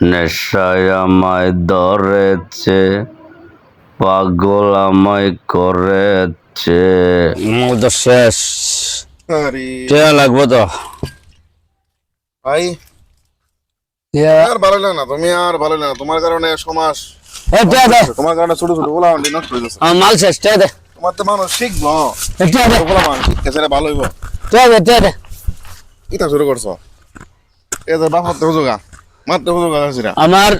নেশায় আমায় ধরেছে পাগল আমায় করেছে। মুদ শেষ। আরে। টিয়া লাগবো তো। ভাই আর ভালো লাগে না তুমি আর ভালো লাগে না। তোমার কারণে সমাজ এ টিয়া দে। তোমার কারণে ছোট ছোট গোলা আন্টি নষ্ট হয়ে যাচ্ছে। মাল শেষ টিয়া দে। তোমার তো মানুষ শিখব এ দে। গোলা মানুষ শিখতে সেটা ভালো হইব। টিয়া দে টিয়া দে। ইটা শুরু করছ। এ তো বাপ হুজুগা সেটা আমার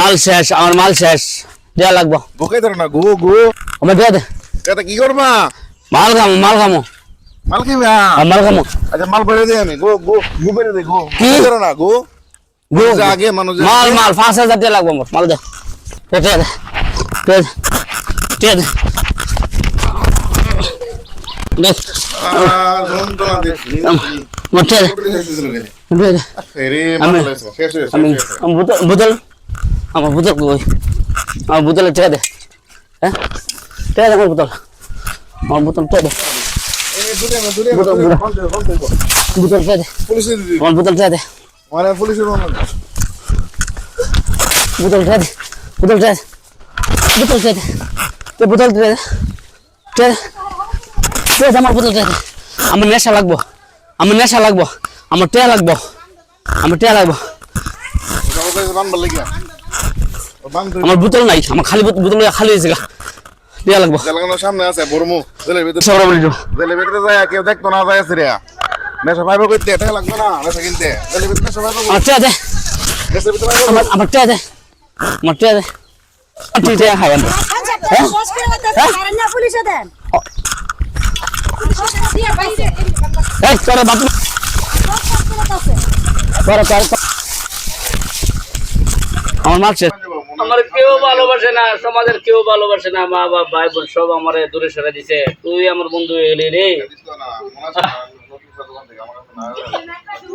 মাল শেষ আমার মাল শেষ। টিয়া লাগবো। বুকাই ধরে না গু গু। আমার টিয়া দে। কি করবা? মাল খামো মাল খামো। মাল খাইবা? মাল খামো। আচ্ছা মাল বেড়ে আমি। গু গু গু বেড়ে দিই গু। কি? কি ধরে না গু। গু, আগে মানুষ মাল মাল পাঁচ হাজার টিয়া লাগবো আমার। মাল দে। টিয়া দে টিয়া দে উঠে আমি- বোতল আমার বোতল কই আমার বোতলে টিয়া দে হ্যাঁ টিয়া দে আমার বোতল আমার বোতল টিয়া দে। বোতল টিয়া দে। আমার বোতল টিয়া দে। বোতল টিয়া দে বোতল টিয়া দে বোতল টিয়া দে বোতল টিয়া দে টিয়া দে আমার বোতল টিয়া দে আমার নেশা লাগবো আমার নেশা লাগবো আমার টিয়া লাগবো আমার টিয়া লাগবো। আমার বোতল নাই আমার খালি বোতল খালি হয়েছে গা। টিয়া লাগবো। সামনে আছে বর্মু কেউ দেখতো না যায় সিরিয়া নেশা পাইবো করতে এটা লাগবে না নেশা কিনতে আমার টিয়া দে। আমার আমার দে। আমার টিয়া দে। তুই টিয়া খাই আমরা হ্যাঁ? না পুলিশে দেন। সমাজের কেউ ভালোবাসে না, মা ভাই, বোন, সব আমার দূরে সরে দিছে। তুই আমার বন্ধু এলি রে।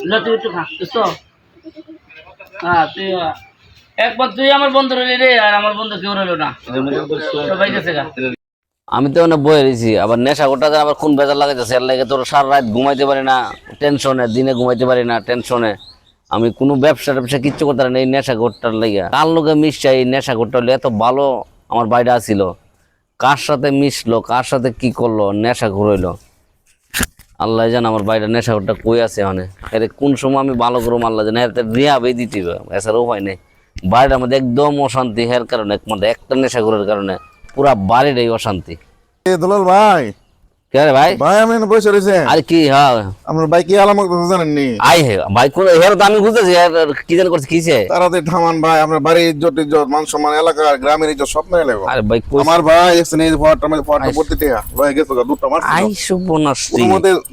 না, তুই হ্যাঁ তুই একবার তুই আমার বন্ধু রইলি রে, আর আমার বন্ধু কেউ রইল না। সবাই গেছে আমি তো অনেক বয়ে রয়েছি, আবার নেশা করতে আবার খুন বেজার লাগাইতেছে। এর লাগে তোর সারা রাত ঘুমাইতে পারি না, টেনশনে, দিনে ঘুমাইতে পারি না, টেনশনে। আমি কোনো ব্যবসা ট্যাবসা কিচ্ছু করতে পারি না, এই নেশা করটার লাগে কার লোকে মিশছে এই নেশা হলে এত ভালো আমার বাইরে আসিল কার সাথে মিশলো, কার সাথে কি করল, নেশা ঘুরাইলো আল্লাহ জান আমার বাইরে নেশা করটা কই আছে মানে এর কোন সময় আমি ভালো করব আল্লাহ জানে এর রিয়া বেই দিতে হবে, এছাড়া উপায় নেই। বাড়িটার মধ্যে একদম অশান্তি, হের কারণে, একমাত্র একটা নেশা করার কারণে। পুরা বাড়িটাই অশান্তি। দুলাল ভাই। কে রে ভাই? ভাই আমি বসে রয়েছে। আর কি হ্যাঁ আপনার ভাই কি আলামত জানেন নি আই হে ভাই কোন হের তো আমি বুঝতেছি এর কি জানি করছে কিছে তারাতে ঠামান ভাই আপনার বাড়ির ইজ্জত ইজ্জত মান সম্মান এলাকার গ্রামের ইজ্জত সব মেরে লেগো আরে ভাই আমার গেছো গা, মারছি আই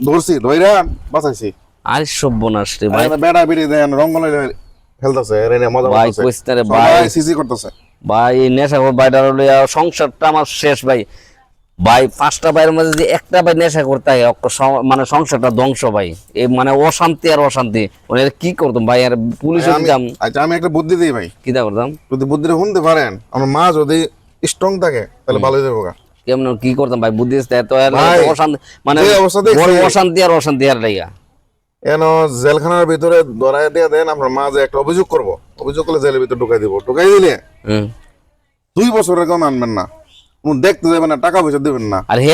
ধরছি ধইরা বাঁচাইছি। আরে সর্বনাশী ভাই। বেড়া বিড়ি দেন রেনে মজা ভাই রে ভাই। সিসি করতেছে। ভাই এই নেশা বাইটা লইয়া সংসারটা আমার শেষ ভাই। ভাই পাঁচটা ভাইয়ের মধ্যে যদি একটা ভাই নেশা করতে হয় মানে সংসারটা ধ্বংস ভাই। এই মানে অশান্তি আর অশান্তি। মানে কি করতাম ভাই? আর পুলিশে আমি দিতাম আচ্ছা আমি একটা বুদ্ধি দিই ভাই। কি দা করতাম যদি বুদ্ধিটা শুনতে পারেন আমার মা যদি স্ট্রং থাকে তাহলে ভালো যাব কেমন কি করতাম ভাই? বুদ্ধি অশান্তি মানে অশান্তি আর অশান্তি আর এন জেলখানার ভিতরে ধরাই দিয়ে দেন আমরা মা যে একটা অভিযোগ করব। অভিযোগ করলে জেলের ভিতরে ঢুকাই দিব। ঢুকাই দিলে দুই বছরের কম আনবেন না। দেখতে যাবেন না টাকা পয়সা দিবেন না। আর হে।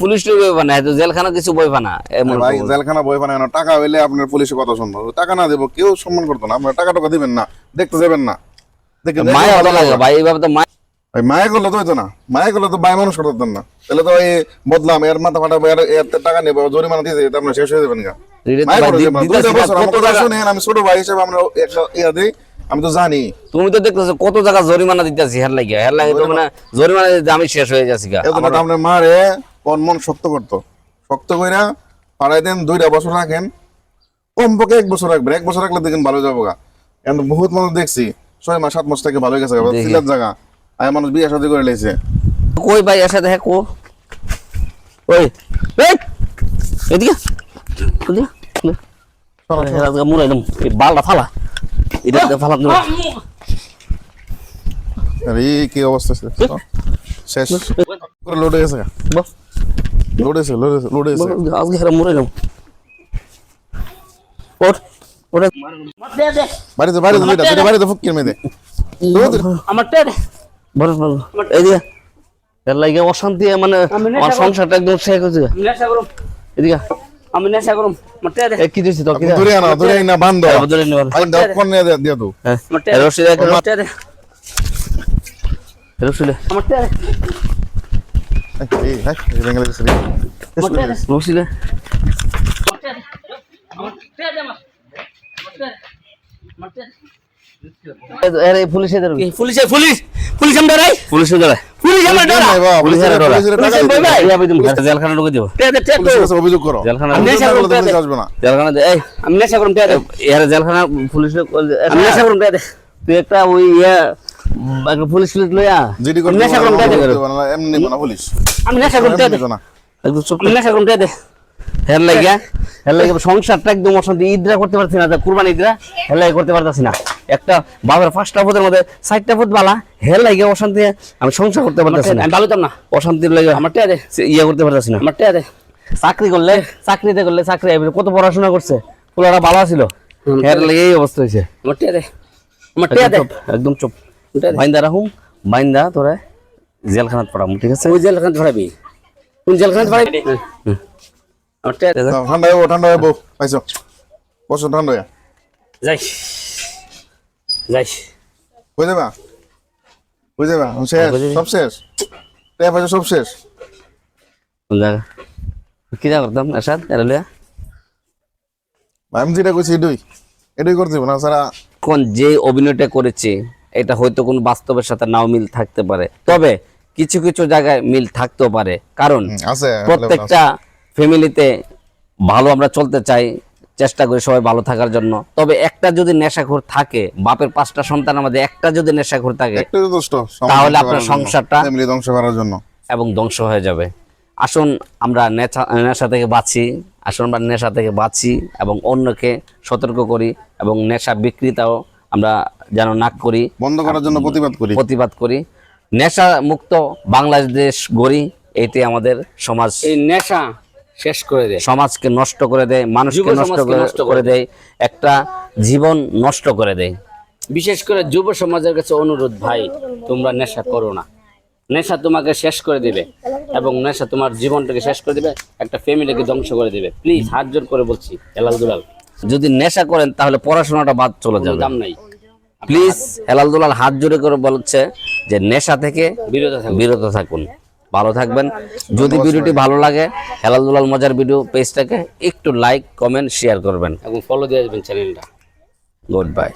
পুলিশ না তো জেলখানা কিছু বই না এমন ভাই জেলখানা বই বানায় না টাকা হইলে আপনার পুলিশের কথা শুনব। টাকা না দেবো কেউ সম্মান করতো না। আপনার টাকা টাকা দিবেন না দেখতে যাবেন না। মায়া ভালো লাগে ভাই এইভাবে তো মায়া মায়া করলে তো হইতো না। মায়া করলে তো বাই মানুষ করতেন না। তাহলে তো এই বদলাম এর মাথা ফাটাবো এর এর টাকা নেব জরিমানা দিয়ে দিতে আপনার শেষ হয়ে যাবেন গা। আমার আমি ছোট ভাই হিসেবে আমরা ইয়া দিই আমি তো জানি। তুমি তো দেখতেছো কত জায়গা জরিমানা দিতেছি হের লাগে হের লাগে তো মানে জরিমানা দিতে আমি শেষ হয়ে যাচ্ছি গা। আপনার মারে কোন মন শক্ত করতো। শক্ত কইরা পাড়াই দেন দুইটা বছর রাখেন। কমপক্ষে এক বছর রাখবেন। এক বছর রাখলে দেখেন ভালো যাব গা। এখন বহুত মানুষ দেখছি ছয় মাস সাত মাস থেকে ভালো হয়ে গেছে। সিলেট জায়গা। আয় মানুষ বিয়ে শাদী করে লেছে কই ভাই এর সাথে হ্যাঁ কো। ওই এই এদিকে। এদিকে রাজগা মুরাইলাম এই বালটা ফালা। এটা ফালা আরে কি অবস্থা? শেষ লোড হয়ে গেছে লোড হয়েছে লোড হয়েছে লোড হয়েছে। আজকে হেরা মুরাইলাম ওঠ ওটা দে দে বাড়িতে বাড়িতে দুইটা দুইটা বাড়িতে ফুকির মেয়ে দে আমার বলো বলো এদিকে এর লাগে অশান্তি মানে আমি আমার সংসারটা একদম শেষ নেশা করুম এদিকে আমি নেশা করুম আমার দে। কি তো বান্ধ। হ্যাঁ, কোন দে দিয়া তো হ্যাঁ। দে। দে। এই হ্যাঁ এই সরি দে। দে। দে। দে দে। পুলিশে পুলিশ পুলিশ? পুলিশ আমরা রাই পুলিশে ধরে পুলিশ আমরা ডরা? নাই বাবা পুলিশের পুলিশের ডরা। পুলিশের টাকা পুলিশের দিতে বই হবে। ভাই। এই আবেদন জেলখানা ঢুকে দিব কাছে অভিযোগ করো। জেলখানা আমি নেশা করুম তে আসবে না। জেলখানা এই আমি নেশা করুম তে দে এর জেলখানা পুলিশে আমি নেশা করুম তে দে তুই একটা ওই ইয়ে পুলিশ পুলিশ লইয়া জিডি করতে নেশা পারবে না, এমনি না পুলিশ। আমি নেশা করুম একদম চুপ আমি নেশা করুম তে দে হের লাগিয়া। হের লাগে সংসারটা একদম অশান্তি। ঈদরা করতে পারছি না কুরবানি ঈদরা হের করতে পারতাছি না। একটা বাবার পাঁচটা ফুটের মধ্যে চারটা ফুট বালা হের লাগে অশান্তি আমি সংসার করতে পারতাছি না। আমি ভালো না। অশান্তির লাগে আমার তে ইয়ে করতে পারতাছি না। আমার তে চাকরি করলে চাকরিতে করলে চাকরি কত পড়াশোনা করছে? পোলারা ভালো ছিল হের লাগে এই অবস্থা হয়েছে আমার দে। আমার দে। একদম চুপ। বাইন্দা রাখুম বাইন্দা তোরা জেলখানাত পড়াম ঠিক আছে? ওই জেলখানে ধরাবি কোন জেলখানে ধরাবি আমার তে দে। দাও, ঠান্ডা হইব ঠান্ডা হইব। পাইছো? বসো ঠান্ডা যাই। যাই হয়ে যাবে হয়ে যাবে শেষ সব শেষ? ট্যাপ আছে সব শেষ? কোন কি যা করতাম? এরশাদ এরা লইয়া আমি যেটা করতে না সারা কোন যে অভিনয়টা করেছে এটা হয়তো কোন বাস্তবের সাথে নাও মিল থাকতে পারে। তবে কিছু কিছু জায়গায় মিল থাকতেও পারে। কারণ প্রত্যেকটা ফ্যামিলিতে ভালো আমরা চলতে চাই চেষ্টা করি সবাই ভালো থাকার জন্য। তবে একটা যদি নেশাখোর থাকে বাপের পাঁচটা সন্তান আমাদের একটা যদি নেশাখোর থাকে তাহলে আপনার সংসারটা- ধ্বংস করার জন্য। এবং ধ্বংস হয়ে যাবে। আসুন আমরা নেশা নেশা থেকে বাঁচি। আসুন আমরা নেশা থেকে বাঁচি এবং অন্যকে সতর্ক করি এবং নেশা বিক্রিতাও আমরা যেন না করি। বন্ধ করার জন্য প্রতিবাদ করি। প্রতিবাদ করি। নেশা মুক্ত বাংলাদেশ গড়ি এটি আমাদের সমাজ। এই নেশা শেষ করে দে সমাজকে নষ্ট করে দেয় মানুষকে নষ্ট করে- দেয় একটা জীবন নষ্ট করে দেয়। বিশেষ করে যুব সমাজের কাছে অনুরোধ ভাই তোমরা নেশা করো না। নেশা তোমাকে শেষ করে দিবে এবং নেশা তোমার জীবনটাকে শেষ করে দিবে একটা ফ্যামিলিকে ধ্বংস করে দিবে। প্লিজ হাত জোর করে বলছি হেলাল দুলাল। যদি নেশা করেন তাহলে পড়াশোনাটা বাদ চলে যাবে। দাম নাই। প্লিজ হেলাল দুলাল হাত জোরে করে বলছে যে নেশা থেকে বিরত থাকো বিরত থাকুন। ভালো থাকবেন। যদি ভিডিওটি ভালো লাগে হেলাল দুলাল মজার ভিডিও পেজটাকে একটু লাইক কমেন্ট শেয়ার করবেন। এবং ফলো দিয়ে আসবেন চ্যানেলটা গুড বাই